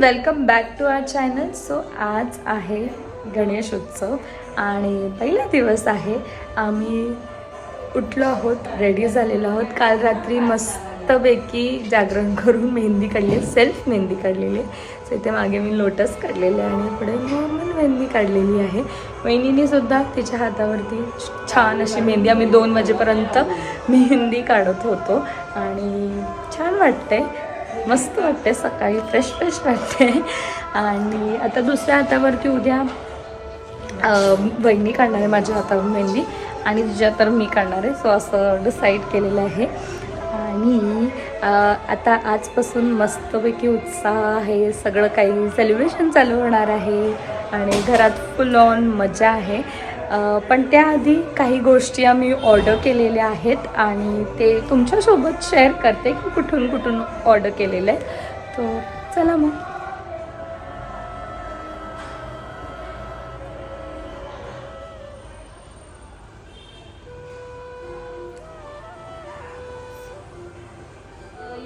Welcome back to our channel so आज आहे गणेश उत्सव आणि पहिला दिवस आहे. आम्ही उठलो आहोत रेडी झालेलो आहोत. काल रात्री मस्तपैकी जागरण करून मेहंदी काढली सेल्फ मेहंदी काढलेली. आहे सो इथे मागे मी लोटस काढलेले आहे आणि पुढे नॉर्मल मेहंदी काढलेली आहे. वहिनीनेसुद्धा तिच्या हातावरती छान अशी मेहंदी. आम्ही दोन वाजेपर्यंत मेहंदी काढत होतो आणि छान वाटते मस्त वाटते सकाळी फ्रेश फ्रेश वाटते. आणि आता दुसऱ्या हातावरती उद्या बहिणी काढणार आहे माझ्या हातावर मेहंदी. आणि तुझ्या तर मी काढणार आहे. सो असं डिसाईड केलेलं आहे. आणि आता आजपासून मस्तपैकी उत्साह आहे. सगळं काही सेलिब्रेशन चालू होणार आहे. आणि घरात फुल ऑन मजा आहे. पण त्याआधी काही गोष्टी आम्ही ऑर्डर केलेल्या आहेत आणि ते तुमच्यासोबत शेअर करते की कुठून कुठून ऑर्डर केलेलं आहे तो चला मग.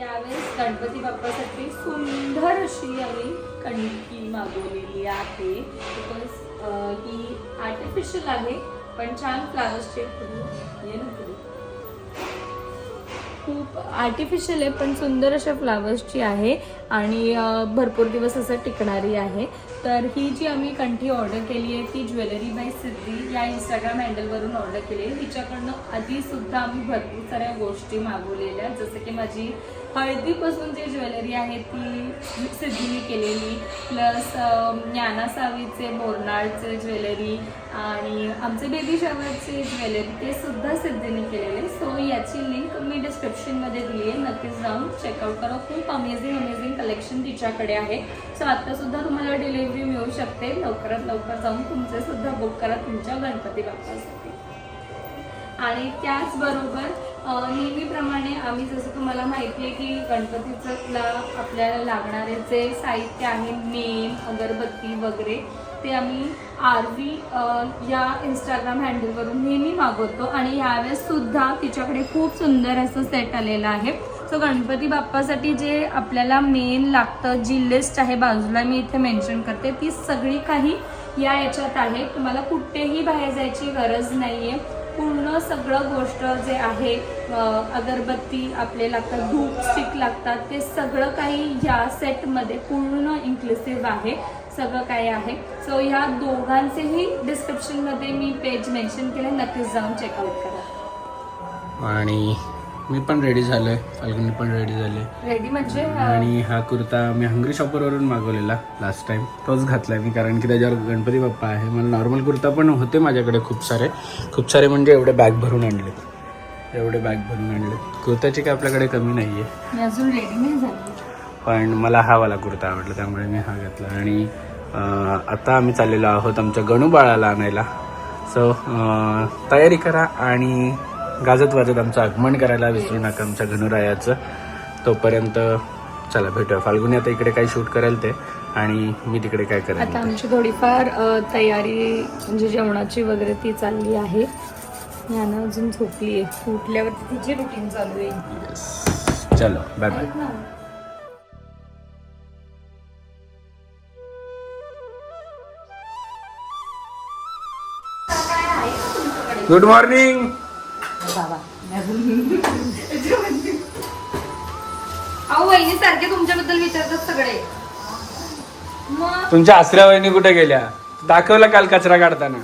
यावेळेस गणपती बाप्पासाठी सुंदर अशी आम्ही कणकी मागवलेली आहे. बिकॉज ही आर्टिफिशियल आहे पण छान फ्लावर्सचे ये करून खूप आर्टिफिशियल आहे पण सुंदर अशा फ्लावर्सची आहे आणि भरपूर दिवस असं टिकणारी आहे. तर ही जी आम्ही कंठी ऑर्डर केली आहे ती ज्वेलरी बाय सिद्धी या इंस्टाग्राम हँडलवरून ऑर्डर केली आहे. हिच्याकडनं आधीसुद्धा आम्ही भरपूर साऱ्या गोष्टी मागवलेल्या जसं की माझी हळदीपासून जी ज्वेलरी आहे ती सिद्धीने केलेली. प्लस ज्ञानासावीचे बोरनाळचे ज्वेलरी आणि आमचे बेबी शॉवरचे ज्वेलरी ते सुद्धा सिद्धीने केलेले. सो याची लिंक मी डिस्क्रिप्शनमध्ये दिली आहे. नक्कीच जाऊन चेकआउट करा. खूप अमेझिंग अमेझिंग कलेक्शन तिच्याकडे आहे. सो आत्तासुद्धा तुम्हाला डिलिव्हरी मिळू शकते. लवकरात लवकर जाऊन तुमचे सुद्धा बुक करा. तुमच्या गणपती बाप्पासाठी. आणि त्याचबरोबर नेहमीप्रमाणे आम्ही जसं तुम्हाला माहिती आहे की गणपतीचं ला आपल्याला लागणारे जे साहित्य आहे नेम अगरबत्ती वगैरे ते आम्ही आर व्ही या इंस्टाग्राम हँडलवरून नेहमी मागवतो. आणि ह्यावेळेससुद्धा तिच्याकडे खूप सुंदर असं सेट आलेलं आहे. सो गणपती बाप्पासाठी जे आपल्याला मेन लागतं जी लिस्ट आहे बाजूला मी इथे मेन्शन करते ती सगळी काही या याच्यात आहे. तुम्हाला कुठेही बाहेर जायची गरज नाही आहे पूर्ण सगळं गोष्ट जे आहे अगरबत्ती आपले लागतात धूप स्टिक लागतात ते सगळं काही या सेटमध्ये पूर्ण इन्क्लुसिव्ह आहे सगळं काही आहे. सो ह्या दोघांचेही डिस्क्रिप्शनमध्ये मी पेज मेन्शन केले नक्कीच जाऊन चेकआउट करा. आणि मी पण रेडी झालोय. फाल्गुनी पण रेडी झाले रेडी म्हणजे आणि हा कुर्ता मी हंगरी शॉपरवरून मागवलेला लास्ट टाइम तोच घातलाय मी कारण की त्याच्यावर गणपती बाप्पा आहे. मला नॉर्मल कुर्ता पण होते माझ्याकडे खूप सारे. खूप सारे म्हणजे एवढे बॅग भरून आणलेत. एवढे बॅग भरून आणलेत. कुर्त्याची काय आपल्याकडे कमी नाही आहे मी अजून रेडी नाही झाली. पण मला हा वाला कुर्ता आवडला त्यामुळे मी हा घेतला. आणि आता आम्ही चाललेलो आहोत आमच्या गणू बाळाला आणायला. सो तयारी करा आणि गाजत वाजत आमचं आगमन करायला विसरू नका आमच्या गणुरायाचं तोपर्यंत चला भेटूया. फाल्गुनी आता इकडे काय शूट करेल ते आणि मी तिकडे काय करेल आता ते. आमची थोडीफार अ, तयारी म्हणजे जेवणाची वगैरे ती चालली आहे. यानं अजून झोपली आहे. उठल्यावरती तिची रुटीन चालू आहे. चलो बाय बाय. गुड मॉर्निंग अहो वहिनी सारखे तुमच्याबद्दल विचारतात सगळे. मग? तुमच्या आसऱ्या वहिनी कुठे गेल्या? दाखवला काल कचरा काढताना.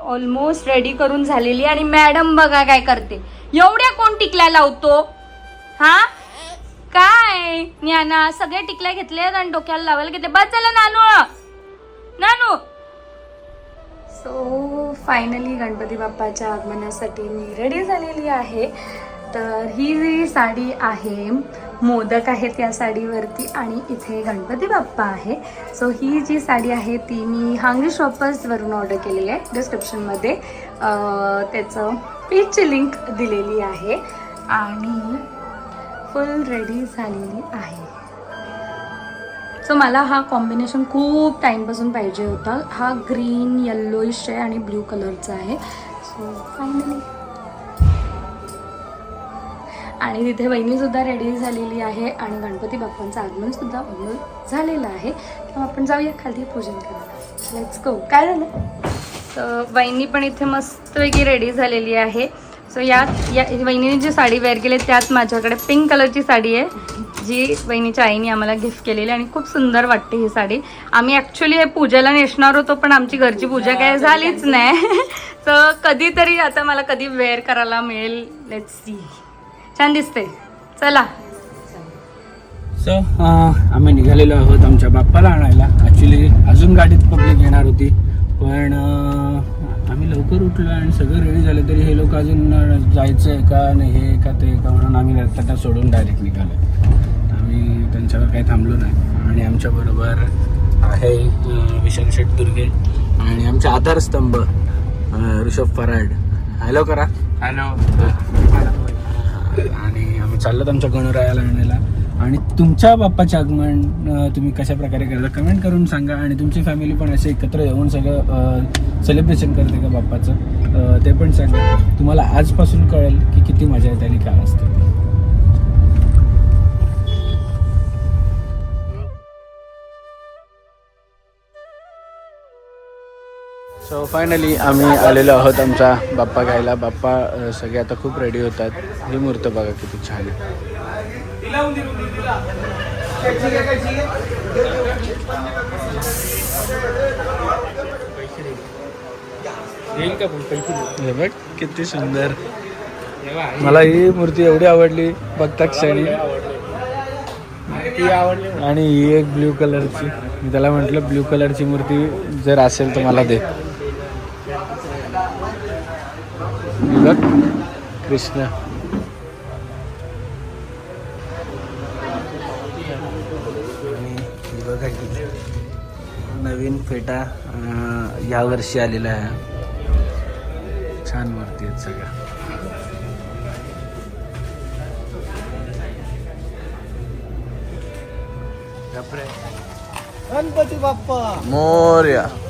ऑलमोस्ट रेडी करून झालेली आणि मॅडम बघा काय करते. एवढ्या कोण टिकल्या लावतो? हा? काय? ज्ञाना सगळे टिकल्या घेतले आणि डोक्याला लावायला घेतले. बस झालं नानू. नानू. सो फायनली गणपती बाप्पाच्या आगमनासाठी मी रेडी झालेली आहे. तर ही जी साडी आहे मोदक आहेत या साडीवरती आणि इथे गणपती बाप्पा आहे. सो ही जी साडी आहे ती मी हांगरी शॉपर्सवरून ऑर्डर केलेली आहे. डिस्क्रिप्शनमध्ये त्याचं पेजची लिंक दिलेली आहे. आणि फुल रेडी झालेली आहे. सो मला हा कॉम्बिनेशन खूप टाईमपासून पाहिजे होता. हा ग्रीन येल्लोइश आहे आणि ब्ल्यू कलरचा आहे. सो फायनली आणि तिथे वहिनीसुद्धा रेडी झालेली आहे आणि गणपती बाप्पांचं आगमनसुद्धा झालेलं आहे. तेव्हा आपण जाऊया खाली पूजन करायला. लेट्स गो काय झालं? तर वहिनी पण इथे मस्तपैकी रेडी झालेली आहे. सो यात या वहिनीने जी साडी वेअर केली त्यात माझ्याकडे पिंक कलरची साडी आहे जी वहिनीच्या आईने आम्हाला गिफ्ट केलेली आणि खूप सुंदर वाटते ही साडी. आम्ही ॲक्च्युली हे पूजेला नेसणार होतो पण आमची घरची पूजा काय झालीच नाही. तर कधीतरी आता मला कधी वेअर करायला मिळेल. लेट्स सी छान दिसते चला. सो आम्ही निघालेलो आहोत आमच्या बाप्पाला आणायला. ॲक्च्युली अजून गाडीत पब्लिक येणार होती. पण आम्ही लवकर उठलो आणि सगळं रेडी झालं तरी हे लोक अजून जायचं आहे का नाही हे का ते का म्हणून आम्ही रस्त्यात सोडून डायरेक्ट निघालो आम्ही त्यांच्यावर काही थांबलो नाही. आणि आमच्याबरोबर आहे विशाल शेठ दुर्गे आणि आमचे आधारस्तंभ ऋषभ फराड. हॅलो करा. हॅलो आणि आम्ही चाललो आमच्या गणरायाला आणायला. आणि तुमच्या बाप्पाचे आगमन तुम्ही कशा प्रकारे करता कमेंट करून सांगा. आणि तुमची फॅमिली पण असे एकत्र येऊन सगळं सेलिब्रेशन करते का बाप्पाचं? ते पण सांगा. तुम्हाला आजपासून कळेल की किती मजा येते आणि काय असते. सो फायनली आम्ही आलेलो आहोत आमचा बाप्पा घ्यायला. बाप्पा सगळे आता खूप रेडी होतात. ही मूर्त बघा किती छान आहे. बघ किती सुंदर. मला ही मूर्ती एवढी आवडली बघता क्षणी. आणि ही एक ब्ल्यू कलरची. मी त्याला म्हटलं ब्ल्यू कलरची मूर्ती जर असेल तर मला दे. बघ कृष्ण ही बघा की नवीन फेटा अं, या वर्षी आलेला आहे. छान मूर्ती आहेत सगळ्या. गणपती बाप्पा. मोर्या.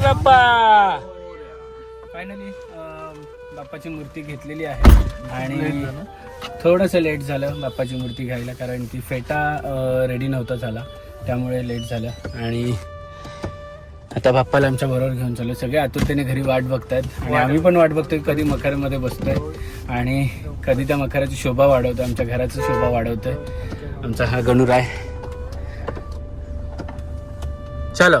गणपती बाप्पा. फायनली बाप्पाची मूर्ती घेतलेली आहे. आणि थोडंसं लेट झालं बाप्पाची मूर्ती घ्यायला कारण ती फेटा रेडी नव्हता झाला. त्यामुळे लेट झालं. आणि आता बाप्पाला आमच्या बरोबर घेऊन चाललो सगळे आतुरतेने घरी वाट बघतायत. आणि आम्ही पण वाट बघतोय कधी मखरमध्ये बसतोय. आणि कधी त्या मखराची शोभा वाढवतोय. आमच्या घराची शोभा वाढवतोय. आमचा हा गणुराय चलो.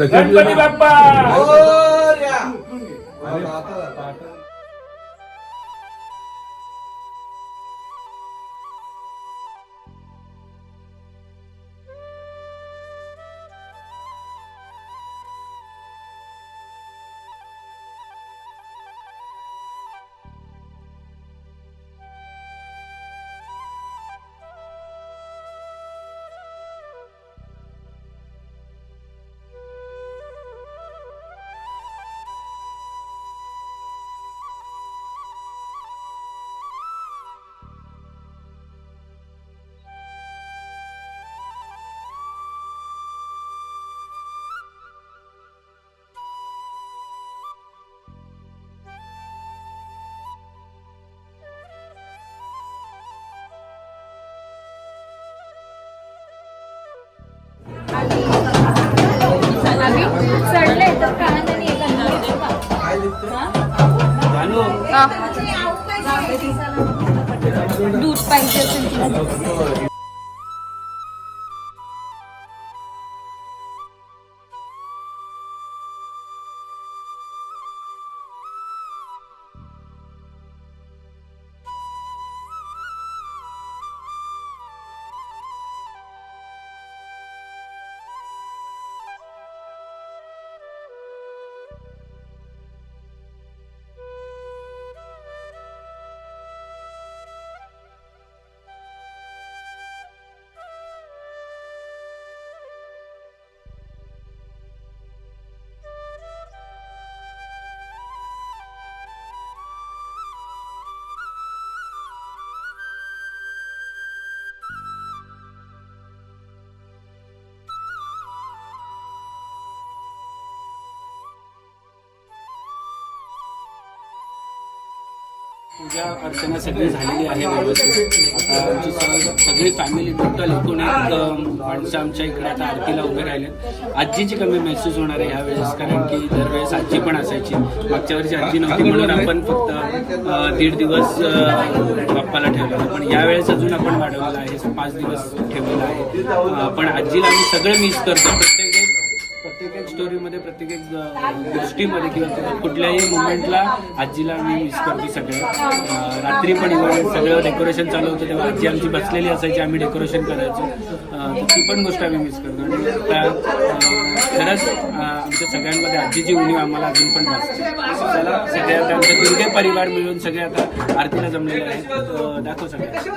गणपती बाप्पा! कान आणि हा. दूध पाहिजे असेल पूजा अर्चना सगळी झालेली आहे व्यवस्थित. आता आमची स- सगळी फॅमिली टोटल एकूण एक अं, माणसं आमच्या इकडे आता आरतीला उभे राहिले. आजीची कमी महसूस होणार आहे ह्यावेळेस कारण की दरवेळेस आजी पण असायची. मागच्या वर्षी आजी नव्हती म्हणून आपण फक्त अं, दीड दिवस अं, बाप्पाला ठेवलेला पण यावेळेस अजून आपण वाढवलं आहे पाच दिवस ठेवलेलं आहे. अं, पण आजीला आम्ही सगळं मिस करतो. प्रत्येक एक स्टोरीमध्ये प्रत्येक एक गोष्टीमध्ये किंवा कुठल्याही मुवमेंटला आजीला मी मिस करते सगळं. रात्री पण इव्हन सगळं डेकोरेशन चालू होतं तेव्हा आजी आमची बसलेली असायची आम्ही डेकोरेशन करायचो. ती पण गोष्ट आम्ही मिस करतो. आणि त्या, खरंच आमच्या सगळ्यांमध्ये आजीची उणीव आम्हाला अजून पण भासते. चला सगळे आता आमचे दुर्गे परिवार मिळून सगळे आता आरतीला जमलेले आहेत. दाखव सगळ्या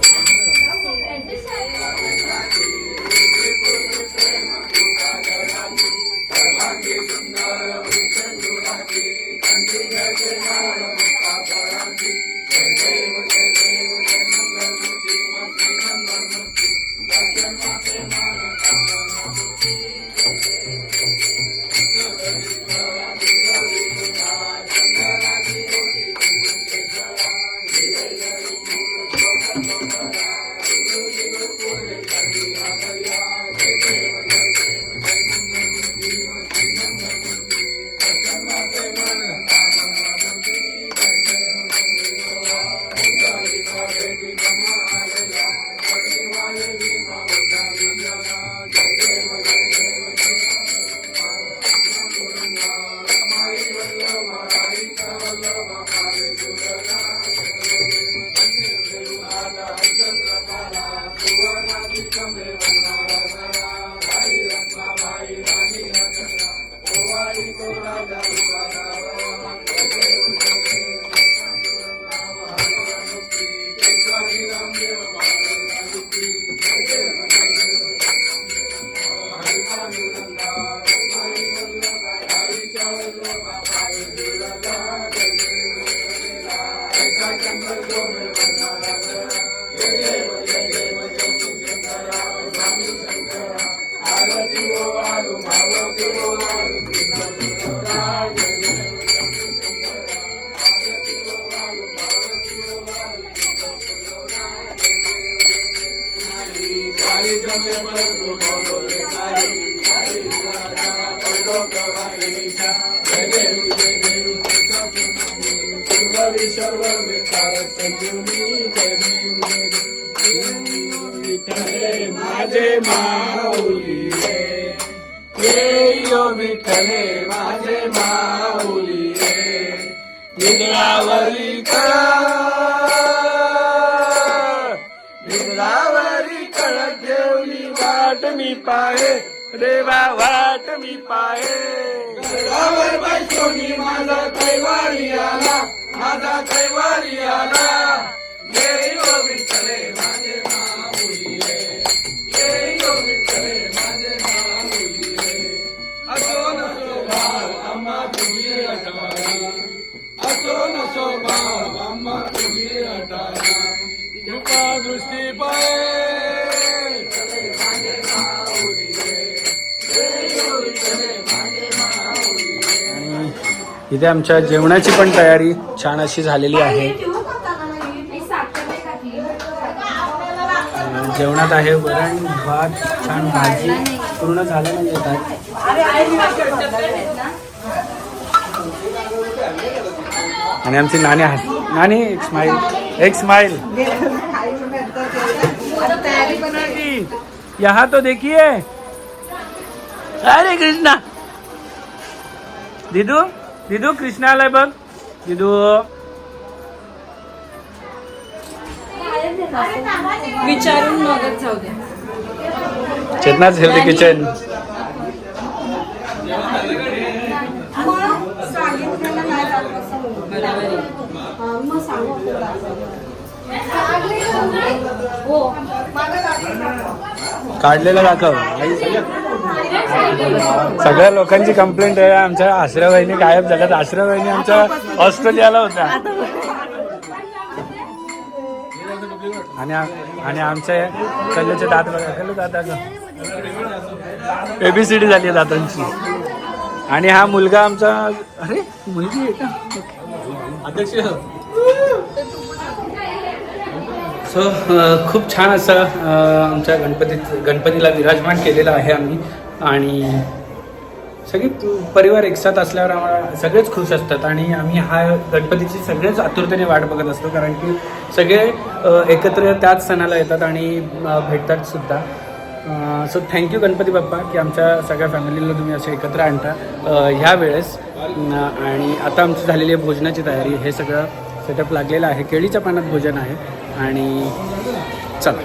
माझे माऊली येयो ये विठ्ठले माझे माऊली रे कळ. निद्रावरी कळ घेऊनी वाट मी पाहे. देवा वाट मी पाहे. गडावर बायकोनी माझा कैवारी आला. माझा कैवारी आला. येयो विठ्ठले माझे माऊली दृष्टी इथे आमच्या जेवणाची पण तयारी छान अशी झालेली आहे. जेवणात आहे वरण भात छान भाजी. पूर्ण झालं म्हणजे नाही येतात आणि आमची नाणी आहे नाणी एक स्माइल एक स्माईल यहाँ तो देखिए। अरे कृष्णा। दिदू दिदू कृष्णा आलाय बघ। दिदू। विचारून मगच जाऊ द्या चेतनाच हेल्दी किचन काढलेलं दाखव. सगळ्या लोकांची कंप्लेंट आहे. आमच्या आश्रय बहिणी गायब झाल्यात. आश्रय बहिणी आमच्या ऑस्ट्रेलियाला होत्या. आणि आणि आमच्या कल्लूचे दात बघा. कल्लू दात एबीसीडी झाली दातांची. आणि हा मुलगा आमचा अरे मुलगी आहे का? अध्यक्ष. सो uh, खूप छान असं uh, आमच्या गणपतीत गणपतीला विराजमान केलेलं आहे आम्ही. आणि सगळे परिवार एकसाथ असल्यावर आम्हाला सगळेच खुश असतात. आणि आम्ही हा गणपतीची सगळेच आतुरतेने वाट बघत असतो कारण की सगळे uh, एकत्र त्याच सणाला येतात आणि भेटतात सुद्धा. सो थँक्यू गणपती बाप्पा की आमच्या सगळ्या फॅमिलीला तुम्ही असे एकत्र आणता ह्या वेळेस आणि आता आमची झालेली आहे भोजनाची तयारी. हे सगळं सेटअप लागलेला आहे. केळीच्या पानात भोजन आहे. आणि चला.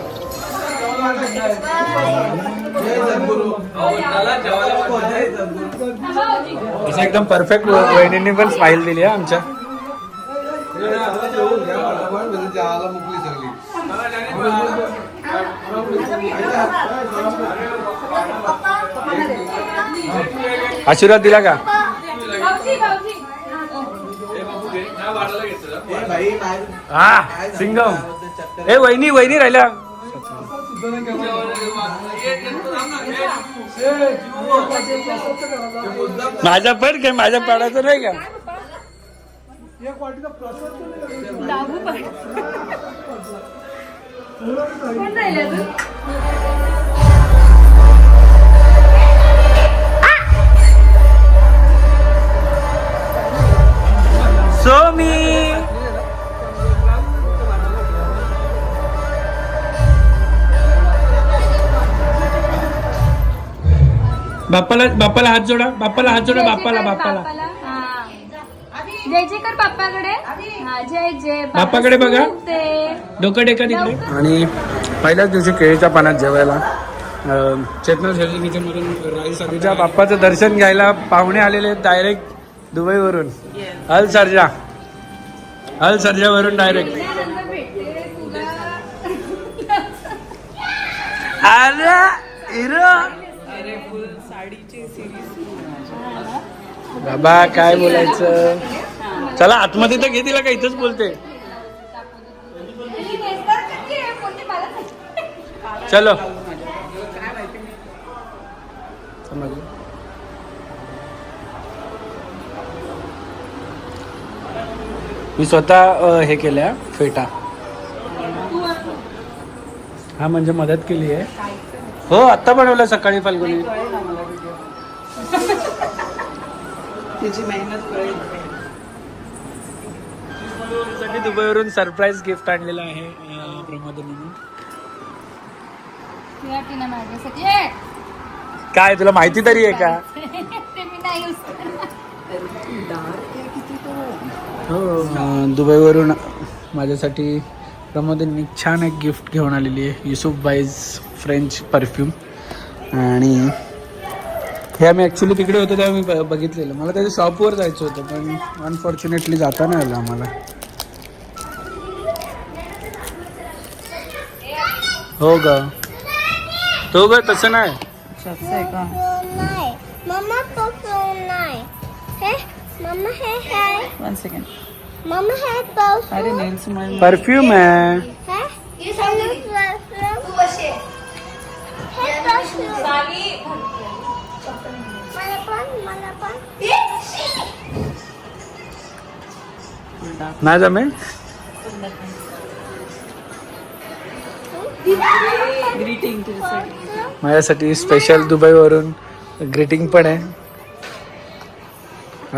असं एकदम परफेक्ट वहिनींनी पण स्माईल दिली आहे आमच्या. आशीर्वाद दिला का? हा सिंगम. ए वहिनी वहिनी राहिल्या. माझा पण काय माझ्या पाडायचं नाही का? सो मी बाप्पाला बाप्पाला हात जोडा बाप्पाला हात जोडा बाप्पाला बाप्पाला. जय जय कर बाप्पाकडे? हा जय जय. बाप्पाकडे बघा. डोकं टेका तिकडे. आणि पहिल्याच दिवशी केळीच्या पानात जेवायला चेतना झेलची किचनमधून राईस तिच्या बाप्पाचं दर्शन घ्यायला पाहुणे आलेले डायरेक्ट दुबईवरून. Al Sharjah. अल सरजावरून डायरेक्ट अरे हिरो. बाबा काय बोलायचं? चला आतमध्ये तर घे तिला का इथंच बोलते. चलो. मी स्वतः हे केल्या फेटा. हा म्हणजे मदत केली आहे. हो आत्ता बनवलं सकाळी फाल्गुनी. साठी दुबईवरून सरप्राईज गिफ्ट आणलेलं आहे ए! काय तुला माहिती तरी आहे का? ते मी नाही use करणार. हो दुबईवरून माझ्यासाठी प्रमोदनी छान एक गिफ्ट घेऊन आलेली आहे. युसुफ बाईज फ्रेंच परफ्यूम आणि हे आम्ही ॲक्च्युली तिकडे होतो तेव्हा मी बघितलेलं मला त्याच्या शॉपवर जायचं होतं पण अनफॉर्च्युनेटली जाता नाही आलं आम्हाला हो ग तो ग तसं नाही परफ्यूम आहे नाही जमे माझ्यासाठी स्पेशल दुबईवरून ग्रीटिंग पण आहे.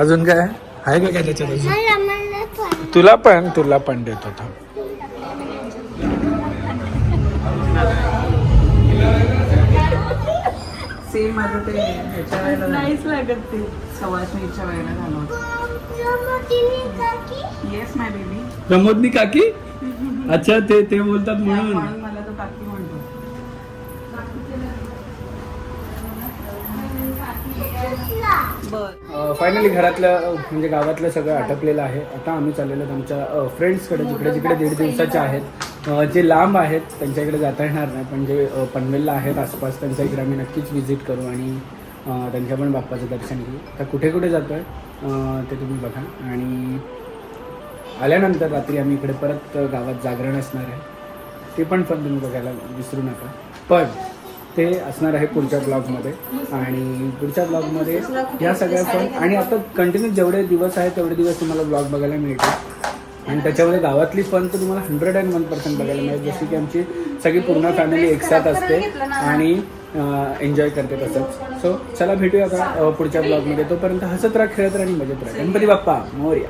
अजून काय? आहे का काय त्याच्यात तुला पण तुला पण देत होता सेम माझं ते ह्याच्या वेळेला. नाहीच लागत ते. सवासणीच्या वेळेला झालं होतं. येस माय बेबी प्रमोदनी काकी? अच्छा ते ते बोलतात म्हणून. म्हणून मला तो काकी म्हणतो. फायनली घरातलं म्हणजे गावातलं सगळं आटपलेलं आहे. आता आम्ही चाललेलो आमच्या फ्रेंड्सकडे जिकडे जिकडे दीड दिवसाचे आहेत. जे लांब आहेत त्यांच्या जाता येणार नाही पण जे पनवेलला आहेत आसपास त्यांच्या इकडे आम्ही नक्कीच व्हिजिट करू आणि त्यांच्या पण बाप्पाचं दर्शन घेऊ. तर कुठे कुठे जातो आहे ते तुम्ही बघा. आणि आल्यानंतर रात्री आम्ही इकडे परत गावात जागरण असणार आहे. ते पण पण तुम्ही बघायला विसरू नका. पण ते असणार आहे पुढच्या ब्लॉगमध्ये आणि पुढच्या ब्लॉगमध्ये ह्या सगळ्या पण आणि आता कंटिन्यू जेवढे दिवस आहेत तेवढे दिवस तुम्हाला ब्लॉग बघायला मिळतील. आणि त्याच्यामध्ये गावातली फन तर तुम्हाला हंड्रेड अँड वन पर्सेंट बघायला मिळेल. जशी की आमची सगळी पूर्ण फॅमिली एकसाथ असते आणि एन्जॉय करते तसंच. सो चला भेटूया आता पुढच्या ब्लॉगमध्ये तोपर्यंत हसत राहा खेळत राहा आणि मजेत राहा. गणपती बाप्पा मोर्या.